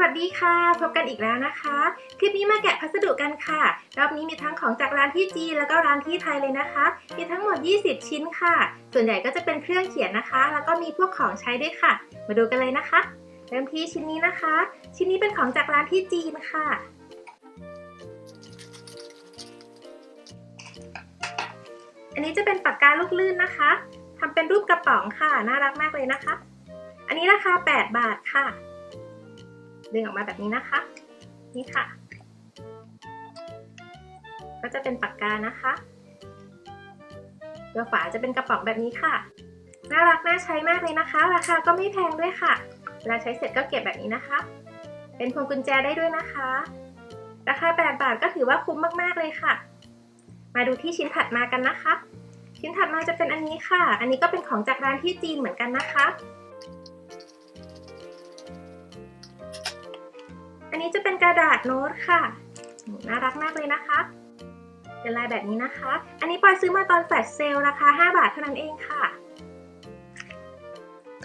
วัสดีค่ะ พบกันอีกแล้วนะคะ คลิปนี้มาแกะพัสดุกันค่ะ รอบนี้มีทั้งของจากร้านที่จีนแล้วก็ร้านที่ไทยเลยนะคะ มีทั้งหมด 20 ชิ้นค่ะ ส่วนใหญ่ก็จะเป็นเครื่องเขียนนะคะ แล้วก็มีพวกของใช้ด้วยค่ะ มาดูกันเลยนะคะ เริ่มที่ชิ้นนี้นะคะ ชิ้นนี้เป็นของจากร้านที่จีนค่ะ อันนี้จะเป็นปากกาลูกลื่นนะคะ ทำเป็นรูปกระป๋องค่ะ น่ารักมากเลยนะคะ อันนี้ราคา 8 บาทค่ะ ดึงออกมาแบบนี้นะคะ นี่ค่ะ ก็จะเป็นปากกานะคะตัวฝาจะเป็นกระป๋องแบบนี้ค่ะ น่ารักน่าใช้มากเลยนะคะ ราคาก็ไม่แพงด้วยค่ะ เวลาใช้เสร็จก็เก็บแบบนี้นะคะ เป็นพวงกุญแจได้ด้วยนะคะ ราคา 8 บาทก็ถือว่าคุ้มมากๆเลยค่ะ มาดูที่ชิ้นถัดมากันนะคะ ชิ้นถัดมาจะเป็นอันนี้ค่ะ อันนี้ก็เป็นของจากร้านที่จีนเหมือนกันนะคะ อันนี้จะเป็นกระดาษโน้ตค่ะน่ารักมากเลยนะคะ เป็นลายแบบนี้นะคะ อันนี้ปอยซื้อมาตอนแฟลชเซลราคา 5 บาทเท่านั้นเองค่ะ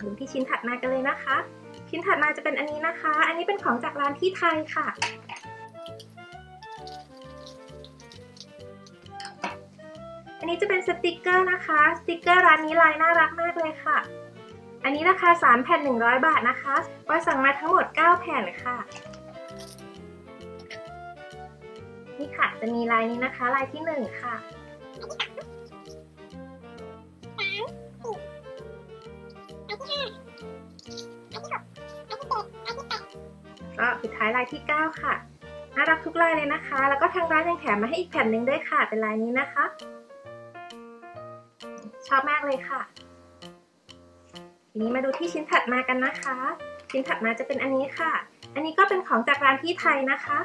ดูที่ชิ้นถัดมากันเลยนะคะ ชิ้นถัดมาจะเป็นอันนี้นะคะ อันนี้เป็นของจากร้านที่ไทยค่ะอันนี้จะเป็นสติกเกอร์นะคะ สติกเกอร์ร้านนี้ลายน่ารักมากเลยค่ะ อันนี้ราคา 3 แผ่น 100 บาทนะคะปอยสั่งมาทั้งหมด 9 แผ่นค่ะ นี่ค่ะ จะมีลายนี้นะคะ ลายที่1ค่ะ ก็สุดท้ายลายที่ 9 ค่ะ น่ารักทุกลายเลยนะคะ แล้วก็ทางร้านยังแถมมาให้อีกแผ่นหนึ่งด้วยค่ะ เป็นลายนี้นะคะ ชอบมากเลยค่ะ ทีนี้มาดูที่ชิ้นถัดมากันนะคะ ชิ้นถัดมาจะเป็นอันนี้ค่ะ อันนี้ก็เป็นของจากร้านที่ไทยนะคะ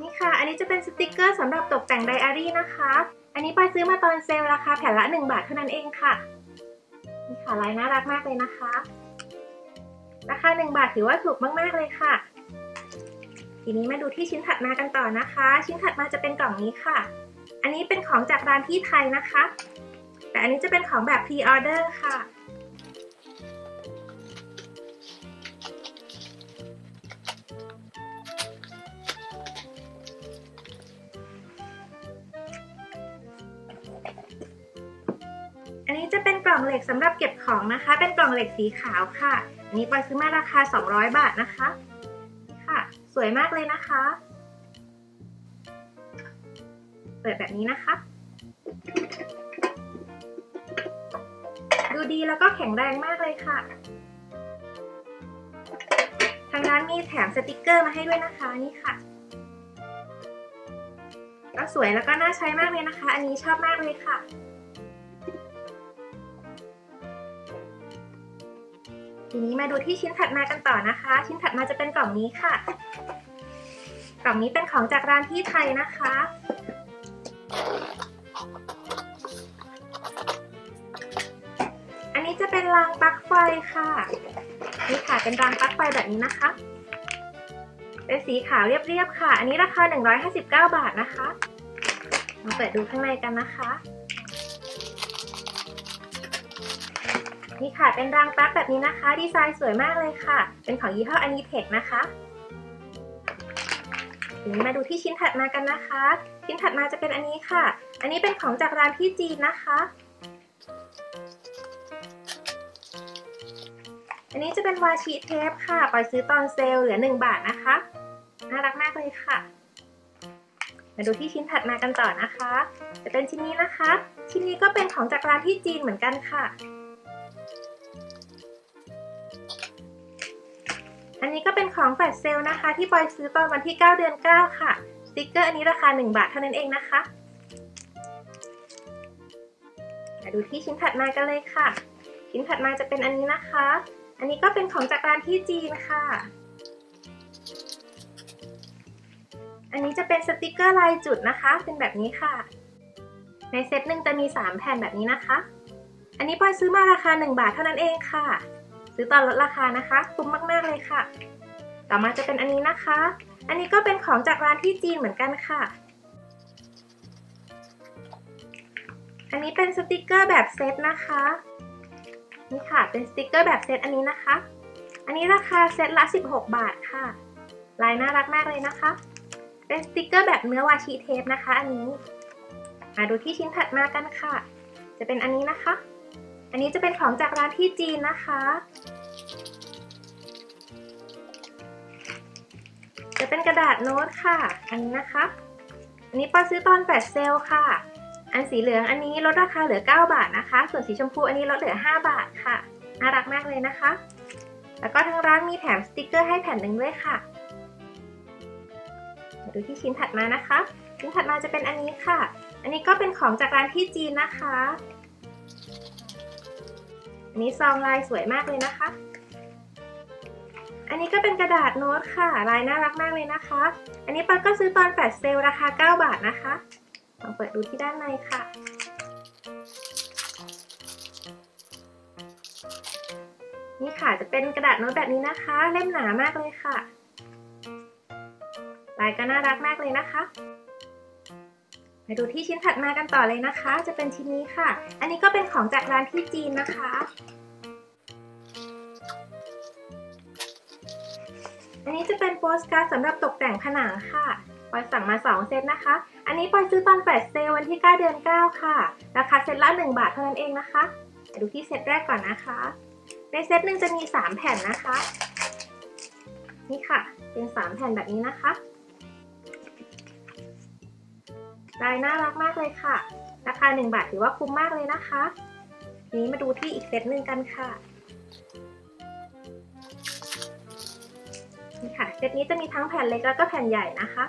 นี่ค่ะ อันนี้จะเป็นสติกเกอร์สำหรับตกแต่งไดอารี่นะคะ อันนี้ปอยซื้อมาตอนเซลล์ราคาแผ่นละ 1 บาทเท่านั้นเองค่ะ นี่ค่ะลายน่ารักมากเลยนะคะ ราคา 1 บาทถือว่าถูกมากๆเลยค่ะ ทีนี้มาดูที่ชิ้นถัดมากันต่อนะคะ ชิ้นถัดมาจะเป็นกล่องนี้ค่ะ อันนี้เป็นของจากร้านที่ไทยนะคะ แต่อันนี้จะเป็นของแบบพรีออเดอร์ค่ะ ล่องเหล็กสำหรับเก็บของนะคะ เป็นกล่องเหล็กสีขาวค่ะอันนี้ปอยซื้อมาราคา 200 บาทนะคะนี่ค่ะ สวยมากเลยนะคะ เปิดแบบนี้นะคะ ดูดีแล้วก็แข็งแรงมากเลยค่ะ ทางร้านมีแถมสติกเกอร์มาให้ด้วยนะคะนี่ค่ะ ก็สวยแล้วก็น่าใช้มากเลยนะคะ อันนี้ชอบมากเลยค่ะ ทีนี้มาดูที่ชิ้นถัดมากันต่อนะคะ ชิ้นถัดมาจะเป็นกล่องนี้ค่ะ กล่องนี้เป็นของจากร้านที่ไทยนะคะ อันนี้จะเป็นรางปลั๊กไฟค่ะนี่ค่ะเป็นรางปลั๊กไฟแบบนี้นะคะ เป็นสีขาวเรียบๆค่ะ อันนี้ราคา 159 บาทนะคะมาเปิดดูข้างในกันนะคะ นี่ค่ะ เป็นรางปลั๊กแบบนี้นะคะ ดีไซน์สวยมากเลยค่ะ เป็นของยี่ห้อ Anitech นะคะทีนี้มาดูที่ชิ้นถัดมากันนะคะ ชิ้นถัดมาจะเป็นอันนี้ค่ะ อันนี้เป็นของจากร้านที่จีนนะคะ อันนี้จะเป็นวาชิเทปค่ะ ปล่อยซื้อตอนเซลล์เหลือ 1 บาทนะคะ น่ารักมากเลยค่ะ มาดูที่ชิ้นถัดมากันต่อนะคะ จะเป็นชิ้นนี้นะคะ ชิ้นนี้ก็เป็นของจากร้านที่จีนเหมือนกันค่ะ นี้ก็เป็นของแฟลชเซลนะคะ ที่ปอยซื้อตอนวันที่ 9 เดือน 9 ค่ะ สติกเกอร์อันนี้ราคา 1 บาทเท่านั้นเองนะคะมาดูที่ชิ้นถัดมากันเลยค่ะ ชิ้นถัดมาจะเป็นอันนี้นะคะ อันนี้ก็เป็นของจากร้านที่จีนค่ะ อันนี้จะเป็นสติกเกอร์ลายจุดนะคะ เป็นแบบนี้ค่ะ ในเซตหนึ่งจะมี 3 แผ่นแบบนี้นะคะ อันนี้ปอยซื้อมาราคา 1 บาทเท่านั้นเองค่ะ ซื้อตอนลดราคานะคะคุ้มมากๆเลยค่ะ ต่อมาจะเป็นอันนี้นะคะ อันนี้ก็เป็นของจากร้านที่จีนเหมือนกันค่ะ อันนี้เป็นสติกเกอร์แบบเซตนะคะนี่ค่ะเป็นสติกเกอร์แบบเซตอันนี้นะคะ อันนี้ราคาเซตละ 16 บาทค่ะ ลายน่ารักมากเลยนะคะ เป็นสติกเกอร์แบบเนื้อวาชิเทปนะคะ อันนี้มาดูที่ชิ้นถัดมากันค่ะ จะเป็นอันนี้นะคะ อันนี้จะเป็นของจากร้านที่จีนนะคะ จะเป็นกระดาษโน้ตค่ะ อันนี้นะคะ อันนี้ปาซื้อตอนแฟลชเซลค่ะ อันสีเหลืองอันนี้ลดราคาเหลือ 9 บาทนะคะ ส่วนสีชมพูอันนี้ลดเหลือ 5 บาทค่ะ น่ารักมากเลยนะคะ แล้วก็ทางร้านมีแถมสติกเกอร์ให้แผ่นหนึ่งด้วยค่ะมาดูที่ชิ้นถัดมานะคะ ชิ้นถัดมาจะเป็นอันนี้ค่ะ อันนี้ก็เป็นของจากร้านที่จีนนะคะ อันนี้ซองลายสวยมากเลยนะคะ อันนี้ก็เป็นกระดาษโน้ตค่ะ ลายน่ารักมากเลยนะคะ อันนี้ปักก็ซื้อตอนแฟลชเซลราคา 9 บาทนะคะ ลองเปิดดูที่ด้านในค่ะ นี่ค่ะจะเป็นกระดาษโน้ตแบบนี้นะคะ เล่มหนามากเลยค่ะ ลายก็น่ารักมากเลยนะคะ มาดูที่ชิ้นถัดมากันต่อเลยนะคะ จะเป็นชิ้นนี้ค่ะ อันนี้ก็เป็นของจากร้านที่จีนนะคะ อันนี้จะเป็นโปสการ์ดสำหรับตกแต่งผนังค่ะปอยสั่งมา 2 เซตนะคะ อันนี้ปอยซื้อตอนแฟลชเซลวันที่ 9 เดือน 9 ค่ะ ราคาเซตละ 1 บาทเท่านั้นเองนะคะมาดูที่เซตแรกก่อนนะคะ ในเซตหนึ่งจะมี 3 แผ่นนะคะ นี่ค่ะ เป็น 3 แผ่นแบบนี้นะคะ ลายน่ารักมากเลยค่ะ ราคา 1 บาทถือว่าคุ้มมากเลยนะคะ นี้มาดูที่อีกเซตหนึ่งกันค่ะ นี่ค่ะ เซตนี้จะมีทั้งแผ่นเล็กแล้วก็แผ่นใหญ่นะคะ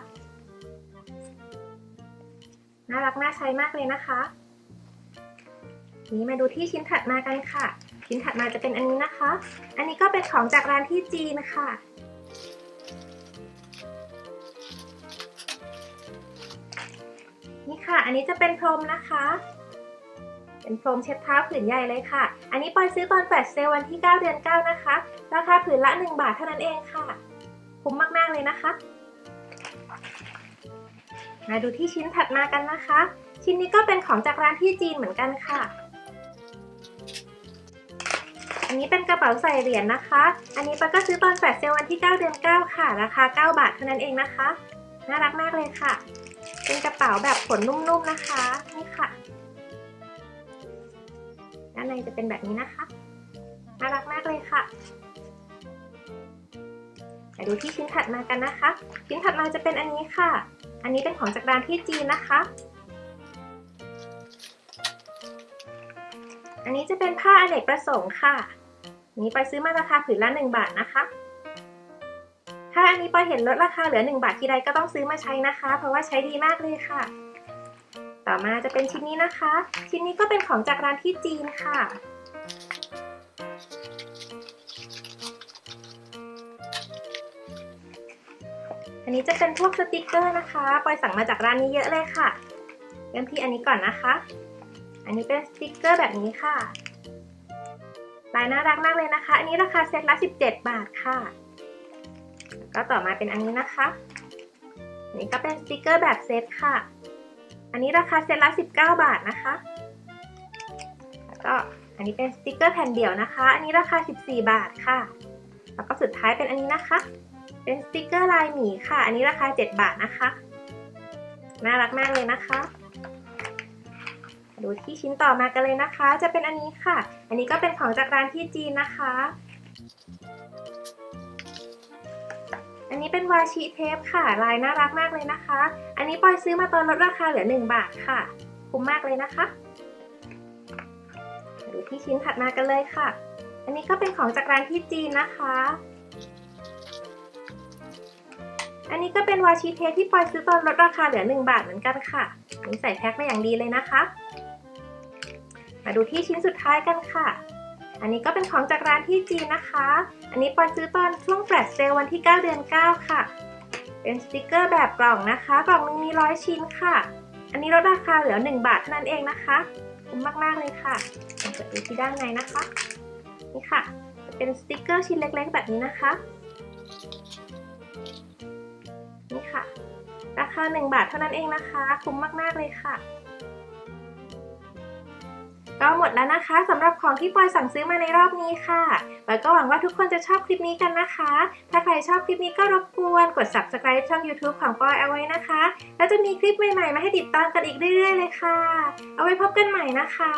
น่ารักน่าใช้มากเลยนะคะ นี้มาดูที่ชิ้นถัดมากันค่ะ ชิ้นถัดมาจะเป็นอันนี้นะคะ อันนี้ก็เป็นของจากร้านที่จีนนะคะ นี่ค่ะ อันนี้จะเป็นพรมนะคะ เป็นพรมเช็ดเท้าผืนใหญ่เลยค่ะ อันนี้ปอยซื้อตอนแฟลชเซลวันที่ 9 เดือน 9 นะคะ ราคาผืนละ 1 บาทเท่านั้นเองค่ะ คุ้มมากๆเลยนะคะ มาดูที่ชิ้นถัดมากันนะคะ ชิ้นนี้ก็เป็นของจากร้านที่จีนเหมือนกันค่ะ อันนี้เป็นกระเป๋าใส่เหรียญนะคะ อันนี้ปาก็ซื้อตอนแฟลชเซลวันที่ 9 เดือน 9 ค่ะ ราคา 9 บาทเท่านั้นเองนะคะ น่ารักมากเลยค่ะ เป็นกระเป๋าแบบขนนุ่มๆนะคะนี่ค่ะ ด้านในจะเป็นแบบนี้นะคะน่ารักมากเลยค่ะมาดูที่ชิ้นถัดมากันนะคะ ชิ้นถัดมาจะเป็นอันนี้ค่ะ อันนี้เป็นของจากร้านที่จีนนะคะ อันนี้จะเป็นผ้าอเนกประสงค์ค่ะนนี้ไปซื้อมาราคาผืนละ1บาทนะคะ ถ้าอันนี้ปอยเห็นลดราคาเหลือ 1 บาททีไรก็ต้องซื้อมาใช้นะคะ เพราะว่าใช้ดีมากเลยค่ะ ต่อมาจะเป็นชิ้นนี้นะคะ ชิ้นนี้ก็เป็นของจากร้านที่จีนค่ะ อันนี้จะเป็นพวกสติกเกอร์นะคะปอยสั่งมาจากร้านนี้เยอะเลยค่ะ เริ่มที่อันนี้ก่อนนะคะ อันนี้เป็นสติกเกอร์แบบนี้ค่ะลายน่ารักมากเลยนะคะ อันนี้ราคาเซตละ 17 บาทค่ะ ก็ต่อมาเป็นอันนี้นะคะอันนี้ก็เป็นสติกเกอร์แบบเซตค่ะ อันนี้ราคาเซตละ 19 บาทนะคะ แล้วก็อันนี้เป็นสติกเกอร์แผ่นเดี่ยวนะคะ อันนี้ราคา 14 บาทค่ะ แล้วก็สุดท้ายเป็นอันนี้นะคะ เป็นสติกเกอร์ลายหมีค่ะ อันนี้ราคา 7 บาทนะคะ น่ารักมากเลยนะคะดูที่ชิ้นต่อมากันเลยนะคะ จะเป็นอันนี้ค่ะ อันนี้ก็เป็นของจากร้านที่จีนนะคะ นนี้เป็นวาชิเทปค่ะ ลายน่ารักมากเลยนะคะ อันนี้ปอยซื้อมาตอนลดราคาเหลือ 1 บาทค่ะ คุ้มมากเลยนะคะมาดูที่ชิ้นถัดมากันเลยค่ะ อันนี้ก็เป็นของจากร้านที่จีนนะคะ อันนี้ก็เป็นวาชิเทปที่ปอยซื้อตอนลดราคาเหลือ 1 บาทเหมือนกันค่ะนี่ใส่แพ็คมาอย่างดีเลยนะคะ มาดูที่ชิ้นสุดท้ายกันค่ะ อันนี้ก็เป็นของจากร้านที่จีนนะคะ อันนี้ปอยซื้อตอนช่วงแฟลชเซลวันที่ 9 เดือน 9 ค่ะ เป็นสติกเกอร์แบบกล่องนะคะ กล่องนึงมีร้อยชิ้นค่ะ อันนี้ลดราคาเหลือ 1 บาทเท่านั้นเองนะคะคุ้มมากๆเลยค่ะเปิดดูที่ด้านในนะคะ นี่ค่ะจะเป็นสติกเกอร์ชิ้นเล็กๆ แบบนี้นะคะ นี่ค่ะ ราคา 1 บาทเท่านั้นเองนะคะ คุ้มมากๆเลยค่ะ ก็หมดแล้วนะคะสำหรับของที่ปอยสั่งซื้อมาในรอบนี้ค่ะปอยก็หวังว่าทุกคนจะชอบคลิปนี้กันนะคะ ถ้าใครชอบคลิปนี้ก็รบกวนกด subscribe ช่อง YouTube ของปอยเอาไว้นะคะ แล้วจะมีคลิปใหม่ๆมาให้ติดตามกันอีกเรื่อยๆเลยค่ะ เอาไว้พบกันใหม่นะคะ